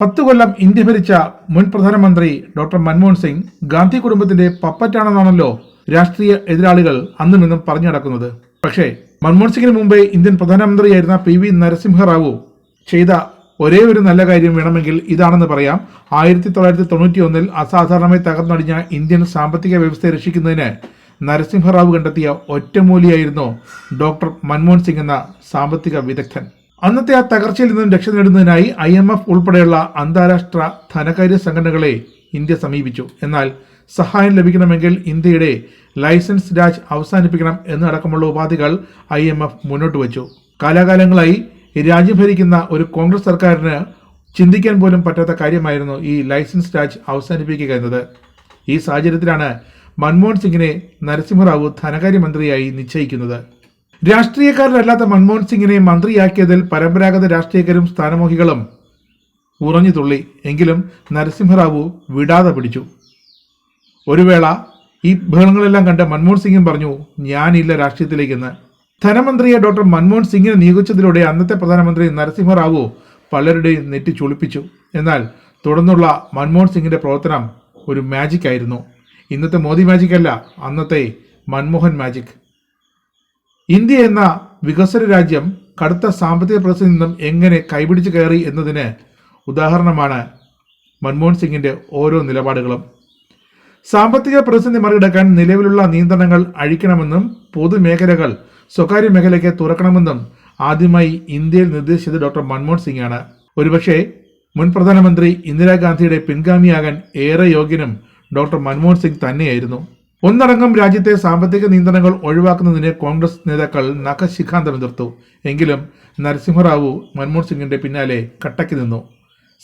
പത്തു കൊല്ലം ഇന്ത്യ ഭരിച്ച മുൻ പ്രധാനമന്ത്രി ഡോക്ടർ മൻമോഹൻ സിംഗ് ഗാന്ധി കുടുംബത്തിന്റെ പപ്പറ്റാണെന്നാണല്ലോ രാഷ്ട്രീയ എതിരാളികൾ അന്നും ഇന്നും പറഞ്ഞു നടക്കുന്നത്. പക്ഷേ മൻമോഹൻ സിംഗിന് മുമ്പേ ഇന്ത്യൻ പ്രധാനമന്ത്രിയായിരുന്ന പി വി നരസിംഹറാവു ചെയ്ത ഒരേ ഒരു നല്ല കാര്യം വേണമെങ്കിൽ ഇതാണെന്ന് പറയാം. ആയിരത്തി തൊള്ളായിരത്തി തൊണ്ണൂറ്റി ഒന്നിൽ അസാധാരണമായി തകർന്നടിഞ്ഞ ഇന്ത്യൻ സാമ്പത്തിക വ്യവസ്ഥയെ രക്ഷിക്കുന്നതിന് നരസിംഹറാവു കണ്ടെത്തിയ ഒറ്റമൂലിയായിരുന്നു ഡോക്ടർ മൻമോഹൻ സിംഗ് എന്ന സാമ്പത്തിക വിദഗ്ധൻ. അന്നത്തെ ആ തകർച്ചയിൽ നിന്നും രക്ഷ നേടുന്നതിനായി ഐ എം എഫ് ഉൾപ്പെടെയുള്ള അന്താരാഷ്ട്ര ധനകാര്യ സംഘടനകളെ ഇന്ത്യ സമീപിച്ചു. എന്നാൽ സഹായം ലഭിക്കണമെങ്കിൽ ഇന്ത്യയുടെ ലൈസൻസ് രാജ് അവസാനിപ്പിക്കണം എന്നടക്കമുള്ള ഉപാധികൾ ഐ എം എഫ് മുന്നോട്ട് വച്ചു. കാലാകാലങ്ങളായി രാജ്യം ഭരിക്കുന്ന ഒരു കോൺഗ്രസ് സർക്കാരിന് ചിന്തിക്കാൻ പോലും പറ്റാത്ത കാര്യമായിരുന്നു ഈ ലൈസൻസ് രാജ് അവസാനിപ്പിക്കുക എന്നത്. ഈ സാഹചര്യത്തിലാണ് മൻമോഹൻ സിംഗിനെ നരസിംഹറാവു ധനകാര്യമന്ത്രിയായി നിശ്ചയിക്കുന്നത്. രാഷ്ട്രീയക്കാരനല്ലാത്ത മൻമോഹൻ സിംഗിനെ മന്ത്രിയാക്കിയതിൽ പരമ്പരാഗത രാഷ്ട്രീയക്കാരും സ്ഥാനമോഹികളും. ഉറഞ്ഞു തുള്ളി. എങ്കിലും നരസിംഹറാവു വിടാതെ പിടിച്ചു. ഒരു വേള ഈ ബഹളങ്ങളെല്ലാം കണ്ട് മൻമോഹൻ സിംഗും പറഞ്ഞു ഞാനില്ല രാഷ്ട്രീയത്തിലേക്കെന്ന്. ധനമന്ത്രിയെ ഡോക്ടർ മൻമോഹൻ സിംഗിനെ നിയോഗിച്ചതിലൂടെ അന്നത്തെ പ്രധാനമന്ത്രി നരസിംഹറാവു പലരുടെയും നെറ്റി ചുളിപ്പിച്ചു. എന്നാൽ തുടർന്നുള്ള മൻമോഹൻ സിംഗിന്റെ പ്രവർത്തനം ഒരു മാജിക് ആയിരുന്നു. ഇന്നത്തെ മോദി മാജിക് അല്ല അന്നത്തെ മൻമോഹൻ മാജിക് ഇന്ത്യ എന്ന വികസന രാജ്യം കടുത്ത സാമ്പത്തിക പ്രതിസന്ധി നിന്നും എങ്ങനെ കൈപിടിച്ച് കയറി എന്നതിന് ഉദാഹരണമാണ് മൻമോഹൻ സിംഗിന്റെ ഓരോ നിലപാടുകളും. സാമ്പത്തിക പ്രതിസന്ധി മറികടക്കാൻ നിലവിലുള്ള നിയന്ത്രണങ്ങൾ അഴിക്കണമെന്നും പൊതുമേഖലകൾ സ്വകാര്യ മേഖലയ്ക്ക് തുറക്കണമെന്നും ആദ്യമായി ഇന്ത്യയിൽ നിർദ്ദേശിച്ചത് ഡോക്ടർ മൻമോഹൻ സിംഗാണ്. ഒരുപക്ഷെ മുൻ പ്രധാനമന്ത്രി ഇന്ദിരാഗാന്ധിയുടെ പിൻഗാമിയാകാൻ ഏറെ യോഗ്യനും ഡോക്ടർ മൻമോഹൻ സിംഗ് തന്നെയായിരുന്നു. ഒന്നടങ്കം രാജ്യത്തെ സാമ്പത്തിക നിയന്ത്രണങ്ങൾ ഒഴിവാക്കുന്നതിന് കോൺഗ്രസ് നേതാക്കൾ നഖശിഖാന്തം എതിർത്തു എങ്കിലും നരസിംഹറാവു മൻമോഹൻ സിംഗിന്റെ പിന്നാലെ കട്ടയ്ക്ക് നിന്നു.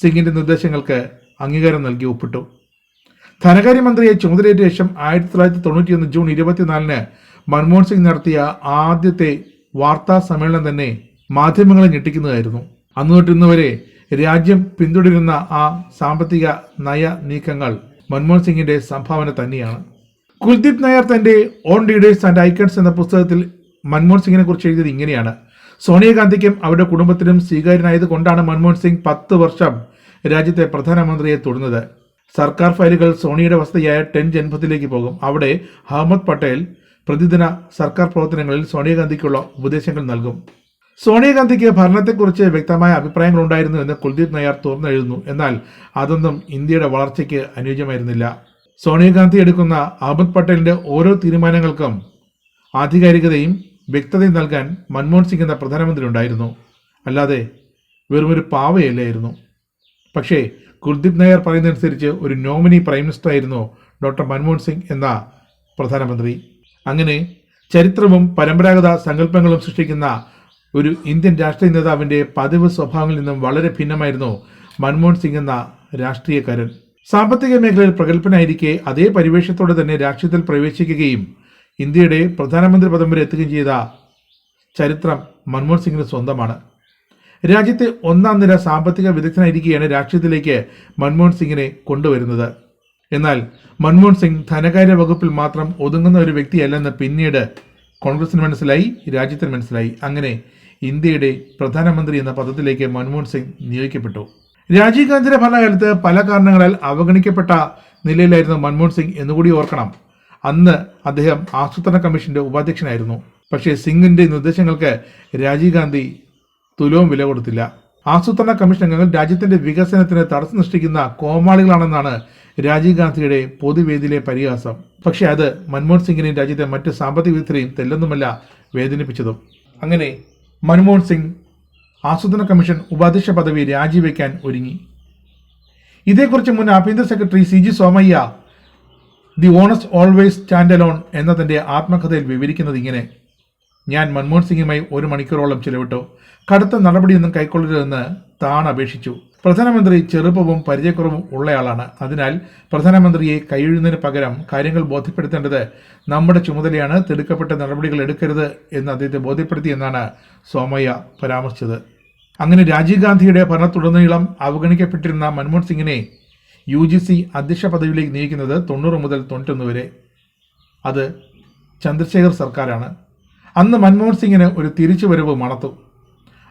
സിംഗിന്റെ നിർദ്ദേശങ്ങൾക്ക് അംഗീകാരം നൽകി ഒപ്പിട്ടു. ധനകാര്യമന്ത്രിയെ ചുമതലയേറ്റ ശേഷം ആയിരത്തി തൊള്ളായിരത്തി തൊണ്ണൂറ്റിയൊന്ന് ജൂൺ ഇരുപത്തിനാലിന് മൻമോഹൻ സിംഗ് നടത്തിയ ആദ്യത്തെ വാർത്താ സമ്മേളനം തന്നെ മാധ്യമങ്ങളെ ഞെട്ടിക്കുന്നതായിരുന്നു. അന്നു തൊട്ട് ഇന്ന് വരെ രാജ്യം പിന്തുടരുന്ന ആ സാമ്പത്തിക നയ നീക്കങ്ങൾ മൻമോഹൻ സിംഗിന്റെ സംഭാവന തന്നെയാണ്. കുൽദീപ് നായർ തന്റെ ഓൺ ലീഡേഴ്സ് ആൻഡ് ഐക്കൺസ് എന്ന പുസ്തകത്തിൽ മൻമോഹൻ സിംഗിനെ കുറിച്ച് എഴുതിയത് ഇങ്ങനെയാണ്. സോണിയാഗാന്ധിക്കും അവരുടെ കുടുംബത്തിനും സ്വീകാര്യനായത് കൊണ്ടാണ് മൻമോഹൻ സിംഗ് പത്ത് വർഷം രാജ്യത്തെ പ്രധാനമന്ത്രിയെ തുടർന്നത് സർക്കാർ ഫയലുകൾ സോണിയുടെ വസതിയായ ടെൻ ജൻപത്തിലേക്ക് പോകും. അവിടെ അഹമ്മദ് പട്ടേൽ പ്രതിദിന സർക്കാർ പ്രവർത്തനങ്ങളിൽ സോണിയാഗാന്ധിക്കുള്ള ഉപദേശങ്ങൾ നൽകും. സോണിയാഗാന്ധിക്ക് ഭരണത്തെക്കുറിച്ച് വ്യക്തമായ അഭിപ്രായങ്ങൾ ഉണ്ടായിരുന്നു എന്ന് കുൽദീപ് നായർ തുറന്നെഴുതുന്നു. എന്നാൽ അതൊന്നും ഇന്ത്യയുടെ വളർച്ചയ്ക്ക് അനുയോജ്യമായിരുന്നില്ല. സോണിയാഗാന്ധി എടുക്കുന്ന അഹമ്മദ് പട്ടേലിന്റെ ഓരോ തീരുമാനങ്ങൾക്കും ആധികാരികതയും വ്യക്തതയും നൽകാൻ മൻമോഹൻ സിംഗ് എന്ന പ്രധാനമന്ത്രി ഉണ്ടായിരുന്നു. അല്ലാതെ വെറുമൊരു പാവയല്ലായിരുന്നു. പക്ഷേ കുൽദീപ് നായർ പറയുന്നതനുസരിച്ച് ഒരു നോമിനി പ്രൈം മിനിസ്റ്റർ ആയിരുന്നു ഡോക്ടർ മൻമോഹൻ സിംഗ് എന്ന പ്രധാനമന്ത്രി. അങ്ങനെ ചരിത്രവും പരമ്പരാഗത സങ്കല്പങ്ങളും സൃഷ്ടിക്കുന്ന ഒരു ഇന്ത്യൻ രാഷ്ട്രീയ നേതാവിന്റെ പതിവ് സ്വഭാവങ്ങളിൽ നിന്നും വളരെ ഭിന്നമായിരുന്നു മൻമോഹൻ സിംഗ് എന്ന രാഷ്ട്രീയക്കാരൻ. സാമ്പത്തിക മേഖലയിൽ പ്രഗത്ഭനായിരിക്കെ അതേ പരിവേഷത്തോടെ തന്നെ രാഷ്ട്രീയത്തിൽ പ്രവേശിക്കുകയും ഇന്ത്യയുടെ പ്രധാനമന്ത്രി പദം വരെ എത്തുകയും ചെയ്ത ചരിത്രം മൻമോഹൻ സിംഗിന് സ്വന്തമാണ്. രാജ്യത്തെ ഒന്നാം നിര സാമ്പത്തിക വിദഗ്ധനായിരിക്കെയാണ് രാഷ്ട്രീയത്തിലേക്ക് മൻമോഹൻ സിംഗിനെ കൊണ്ടുവരുന്നത്. എന്നാൽ മൻമോഹൻ സിംഗ് ധനകാര്യ വകുപ്പിൽ മാത്രം ഒതുങ്ങുന്ന ഒരു വ്യക്തിയല്ലെന്ന് പിന്നീട് കോൺഗ്രസിന് മനസ്സിലായി രാജ്യത്തിന് മനസ്സിലായി. അങ്ങനെ ഇന്ത്യയുടെ പ്രധാനമന്ത്രി എന്ന പദത്തിലേക്ക് മൻമോഹൻ സിംഗ് നിയോഗിക്കപ്പെട്ടു. രാജീവ് ഗാന്ധിയുടെ ഭരണകാലത്ത് പല കാരണങ്ങളാൽ അവഗണിക്കപ്പെട്ട നിലയിലായിരുന്നു മൻമോഹൻ സിംഗ് എന്നുകൂടി ഓർക്കണം. അന്ന് അദ്ദേഹം ആസൂത്രണ കമ്മീഷന്റെ ഉപാധ്യക്ഷനായിരുന്നു. പക്ഷേ സിംഗിന്റെ നിർദ്ദേശങ്ങൾക്ക് രാജീവ് ഗാന്ധി തുലവും വില കൊടുത്തില്ല. ആസൂത്രണ കമ്മീഷൻ അംഗങ്ങൾ രാജ്യത്തിന്റെ വികസനത്തിന് തടസ്സം സൃഷ്ടിക്കുന്ന കോമാളികളാണെന്നാണ് രാജീവ് ഗാന്ധിയുടെ പൊതുവേദിയിലെ പരിഹാസം. പക്ഷേ അത് മൻമോഹൻ സിംഗിനെയും രാജ്യത്തെ മറ്റ് സാമ്പത്തിക വിദഗ്ധരെയും തെല്ലൊന്നുമല്ല വേദനിപ്പിച്ചതും. അങ്ങനെ മൻമോഹൻ സിംഗ് ആസൂത്രണ കമ്മീഷൻ ഉപാധ്യക്ഷ പദവി രാജിവെക്കാൻ ഒരുങ്ങി. ഇതേക്കുറിച്ച് മുൻ ആഭ്യന്തര secretary C G Somiah the honest always stand alone എന്ന തന്റെ ആത്മകഥയിൽ വിവരിക്കുന്നത് ഇങ്ങനെ. ഞാൻ മൻമോഹൻ സിംഗുമായി ഒരു മണിക്കൂറോളം ചിലവിട്ടു. കടുത്ത നടപടിയൊന്നും കൈക്കൊള്ളരുതെന്ന് താൻ അപേക്ഷിച്ചു. പ്രധാനമന്ത്രി ചെറുപ്പവും പരിചയക്കുറവും ഉള്ളയാളാണ്. അതിനാൽ പ്രധാനമന്ത്രിയെ കൈയൊഴുന്നതിന് പകരം കാര്യങ്ങൾ ബോധ്യപ്പെടുത്തേണ്ടത് നമ്മുടെ ചുമതലയാണ്. തിടുക്കപ്പെട്ട നടപടികൾ എടുക്കരുത് എന്ന് അദ്ദേഹത്തെ ബോധ്യപ്പെടുത്തി എന്നാണ് സോമയ്യ പരാമർശിച്ചത്. അങ്ങനെ രാജീവ് ഗാന്ധിയുടെ ഭരണത്തുടനീളം അവഗണിക്കപ്പെട്ടിരുന്ന മൻമോഹൻ സിംഗിനെ യു ജി സി അധ്യക്ഷ പദവിയിലേക്ക് നിയമിക്കുന്നത് തൊണ്ണൂറ് മുതൽ തൊണ്ണൂറ്റൊന്ന് വരെ. അത് ചന്ദ്രശേഖർ സർക്കാരാണ്. അന്ന് മൻമോഹൻ സിംഗിന് ഒരു തിരിച്ചുവരവ് മണത്തു.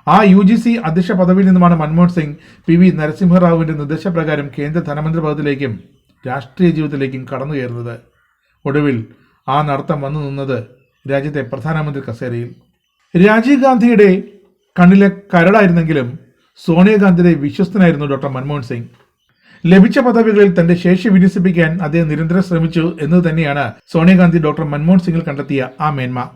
ആ യു ജി സി അധ്യക്ഷ പദവിയിൽ നിന്നുമാണ് മൻമോഹൻ സിംഗ് പി വി നരസിംഹറാവുവിന്റെ നിർദ്ദേശപ്രകാരം കേന്ദ്ര ധനമന്ത്രി പദത്തിലേക്കും രാഷ്ട്രീയ ജീവിതത്തിലേക്കും കടന്നു കയറുന്നത് ഒടുവിൽ ആ നടത്തം വന്നു നിന്നത് രാജ്യത്തെ പ്രധാനമന്ത്രി കസേരയിൽ. രാജീവ് ഗാന്ധിയുടെ കണ്ണിലെ കരടായിരുന്നെങ്കിലും സോണിയാഗാന്ധിയുടെ വിശ്വസ്തനായിരുന്നു ഡോക്ടർ മൻമോഹൻ സിംഗ്. ലഭിച്ച പദവികളിൽ തന്റെ ശേഷി വിന്യസിപ്പിക്കാൻ അദ്ദേഹം നിരന്തരം ശ്രമിച്ചു എന്നത് തന്നെയാണ് സോണിയാഗാന്ധി ഡോക്ടർ മൻമോഹൻ സിംഗിൽ കണ്ടെത്തിയ ആ മേന്മ.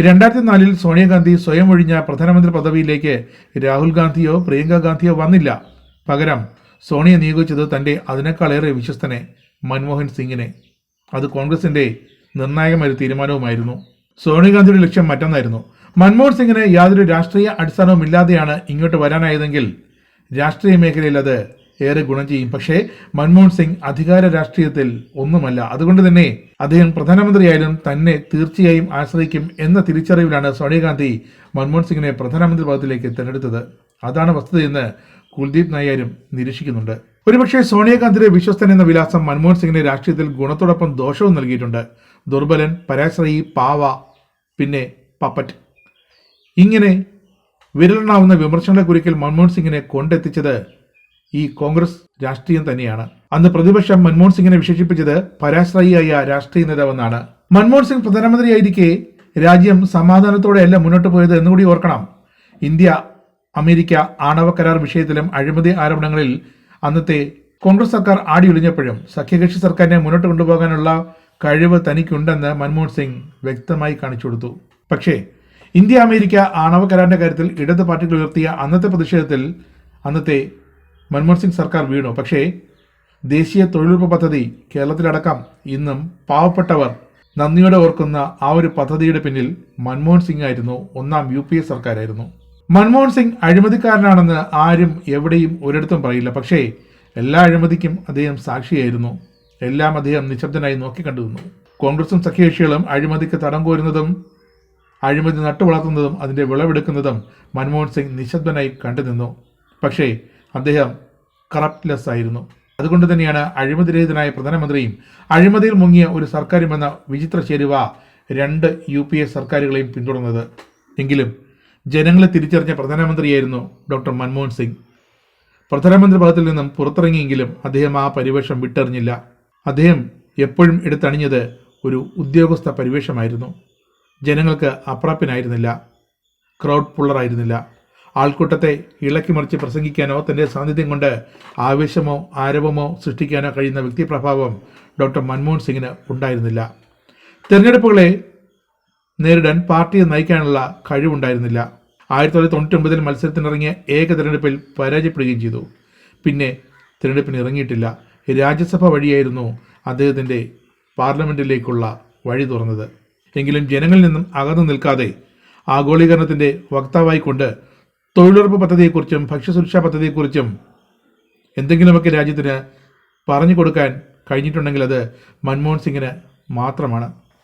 രണ്ടായിരത്തി നാലിൽ സോണിയാഗാന്ധി സ്വയം ഒഴിഞ്ഞ പ്രധാനമന്ത്രി പദവിയിലേക്ക് രാഹുൽ ഗാന്ധിയോ പ്രിയങ്ക ഗാന്ധിയോ വന്നില്ല. പകരം സോണിയ നിയോഗിച്ചത് തന്റെ അതിനേക്കാളേറെ വിശ്വസ്തനെ മൻമോഹൻ സിംഗിനെ. അത് കോൺഗ്രസിന്റെ നിർണായകമായ തീരുമാനവുമായിരുന്നു. സോണിയാഗാന്ധിയുടെ ലക്ഷ്യം മറ്റൊന്നായിരുന്നു. മൻമോഹൻ സിംഗിന് യാതൊരു രാഷ്ട്രീയ അടിസ്ഥാനവും ഇല്ലാതെയാണ് ഇങ്ങോട്ട് വരാനായതെങ്കിൽ രാഷ്ട്രീയ മേഖലയിൽ അത് ഏറെ ഗുണം ചെയ്യും. പക്ഷേ മൻമോഹൻ സിംഗ് അധികാര രാഷ്ട്രീയത്തിൽ ഒന്നുമല്ല. അതുകൊണ്ട് തന്നെ അദ്ദേഹം പ്രധാനമന്ത്രിയായാലും തന്നെ തീർച്ചയായും ആശ്രയിക്കും എന്ന തിരിച്ചറിവിലാണ് സോണിയാഗാന്ധി മൻമോഹൻ സിംഗിനെ പ്രധാനമന്ത്രി പദത്തിലേക്ക് തിരഞ്ഞെടുത്തത്. അതാണ് വസ്തുതയെന്ന് കുൽദീപ് നായരും നിരീക്ഷിക്കുന്നുണ്ട്. ഒരുപക്ഷെ സോണിയാഗാന്ധിയുടെ വിശ്വസ്തൻ എന്ന വിലാസം മൻമോഹൻ സിംഗിന്റെ രാഷ്ട്രീയത്തിൽ ഗുണത്തോടൊപ്പം ദോഷവും നൽകിയിട്ടുണ്ട്. ദുർബലൻ പരാശ്രയി പാവ പിന്നെ പപ്പറ്റ്. ഇങ്ങനെ വിരലെണ്ണാവുന്ന വിമർശനങ്ങളെ കുറിക്കൽ മൻമോഹൻ സിംഗിനെ കൊണ്ടെത്തിച്ചത് ഈ കോൺഗ്രസ് രാഷ്ട്രീയം തന്നെയാണ്. അന്ന് പ്രതിപക്ഷം മൻമോഹൻ സിംഗിനെ വിശേഷിപ്പിച്ചത് പരാശ്രയിയായ രാഷ്ട്രീയ നേതാവെന്നാണ്. മൻമോഹൻ സിംഗ് പ്രധാനമന്ത്രിയായിരിക്കെ രാജ്യം സമാധാനത്തോടെയല്ല മുന്നോട്ട് പോയത് എന്നുകൂടി ഓർക്കണം. ഇന്ത്യ അമേരിക്ക ആണവ കരാർ വിഷയത്തിലും അഴിമതി ആരോപണങ്ങളിൽ അന്നത്തെ കോൺഗ്രസ് സർക്കാർ ആടിയൊളിഞ്ഞപ്പോഴും സഖ്യകക്ഷി സർക്കാരിനെ മുന്നോട്ട് കൊണ്ടുപോകാനുള്ള കഴിവ് തനിക്കുണ്ടെന്ന് മൻമോഹൻ സിംഗ് വ്യക്തമായി കാണിച്ചു കൊടുത്തു. പക്ഷേ ഇന്ത്യ അമേരിക്ക ആണവ കരാറിന്റെ കാര്യത്തിൽ ഇടത് പാർട്ടികൾ ഉയർത്തിയ അന്നത്തെ പ്രതിഷേധത്തിൽ അന്നത്തെ മൻമോഹൻ സിംഗ് സർക്കാർ വീണു. പക്ഷേ ദേശീയ തൊഴിലുറപ്പ് പദ്ധതി കേരളത്തിലടക്കം ഇന്നും പാവപ്പെട്ടവർ നന്ദിയോടെ ഓർക്കുന്ന ആ ഒരു പദ്ധതിയുടെ പിന്നിൽ മൻമോഹൻ സിംഗ് ആയിരുന്നു. ഒന്നാം യു പി എ സർക്കാരായിരുന്നു. മൻമോഹൻ സിംഗ് അഴിമതിക്കാരനാണെന്ന് ആരും എവിടെയും ഒരിടത്തും പറയില്ല. പക്ഷേ എല്ലാ അഴിമതിക്കും അദ്ദേഹം സാക്ഷിയായിരുന്നു. എല്ലാം അദ്ദേഹം നിശബ്ദനായി നോക്കിക്കണ്ടിരുന്നു കോൺഗ്രസും സഖ്യകക്ഷികളും അഴിമതിക്ക് തടം കോരുന്നതും അഴിമതി നട്ടുവളർത്തുന്നതും അതിന്റെ വിളവെടുക്കുന്നതും മൻമോഹൻ സിംഗ് നിശബ്ദനായി കണ്ടുനിന്നു. പക്ഷേ അദ്ദേഹം കറപ്റ്റ്ലെസ് ആയിരുന്നു. അതുകൊണ്ട് തന്നെയാണ് അഴിമതിരഹിതനായ പ്രധാനമന്ത്രിയും അഴിമതിയിൽ മുങ്ങിയ ഒരു സർക്കാരുമെന്ന വിചിത്ര ചേരുവ രണ്ട് യു പി എ സർക്കാരുകളെയും പിന്തുടർന്നത്. എങ്കിലും ജനങ്ങളെ തിരിച്ചറിഞ്ഞ പ്രധാനമന്ത്രിയായിരുന്നു ഡോക്ടർ മൻമോഹൻ സിംഗ്. പ്രധാനമന്ത്രി പദത്തിൽ നിന്നും പുറത്തിറങ്ങിയെങ്കിലും അദ്ദേഹം ആ പരിവേഷം വിട്ടെറിഞ്ഞില്ല. അദ്ദേഹം എപ്പോഴും എടുത്തണിഞ്ഞത് ഒരു ഉദ്യോഗസ്ഥ പരിവേഷമായിരുന്നു. ജനങ്ങൾക്ക് അപ്രാപ്യനായിരുന്നില്ല. ക്രൗഡ് പുള്ളറായിരുന്നില്ല ആൾക്കൂട്ടത്തെ ഇളക്കിമറിച്ച് പ്രസംഗിക്കാനോ തന്റെ സാന്നിധ്യം കൊണ്ട് ആവേശമോ ആരവമോ സൃഷ്ടിക്കാനോ കഴിയുന്ന വ്യക്തിപ്രഭാവം ഡോക്ടർ മൻമോഹൻ സിംഗിന് ഉണ്ടായിരുന്നില്ല. തെരഞ്ഞെടുപ്പുകളെ നേരിടാൻ പാർട്ടിയെ നയിക്കാനുള്ള കഴിവുണ്ടായിരുന്നില്ല. ആയിരത്തി തൊള്ളായിരത്തി തൊണ്ണൂറ്റി ഒമ്പതിൽ മത്സരത്തിനിറങ്ങിയ ഏക തിരഞ്ഞെടുപ്പിൽ പരാജയപ്പെടുകയും ചെയ്തു. പിന്നെ തിരഞ്ഞെടുപ്പിന് ഇറങ്ങിയിട്ടില്ല. രാജ്യസഭ വഴിയായിരുന്നു അദ്ദേഹത്തിന്റെ പാർലമെന്റിലേക്കുള്ള വഴി തുറന്നത്. എങ്കിലും ജനങ്ങളിൽ നിന്നും അകന്നു നിൽക്കാതെ ആഗോളീകരണത്തിന്റെ വക്താവായിക്കൊണ്ട് തൊഴിലുറപ്പ് പദ്ധതിയെക്കുറിച്ചും ഭക്ഷ്യസുരക്ഷാ പദ്ധതിയെക്കുറിച്ചും എന്തെങ്കിലുമൊക്കെ രാജ്യത്തിന് പറഞ്ഞു കൊടുക്കാൻ കഴിഞ്ഞിട്ടുണ്ടെങ്കിൽ അത് മൻമോഹൻ സിംഗിന് മാത്രമാണ്.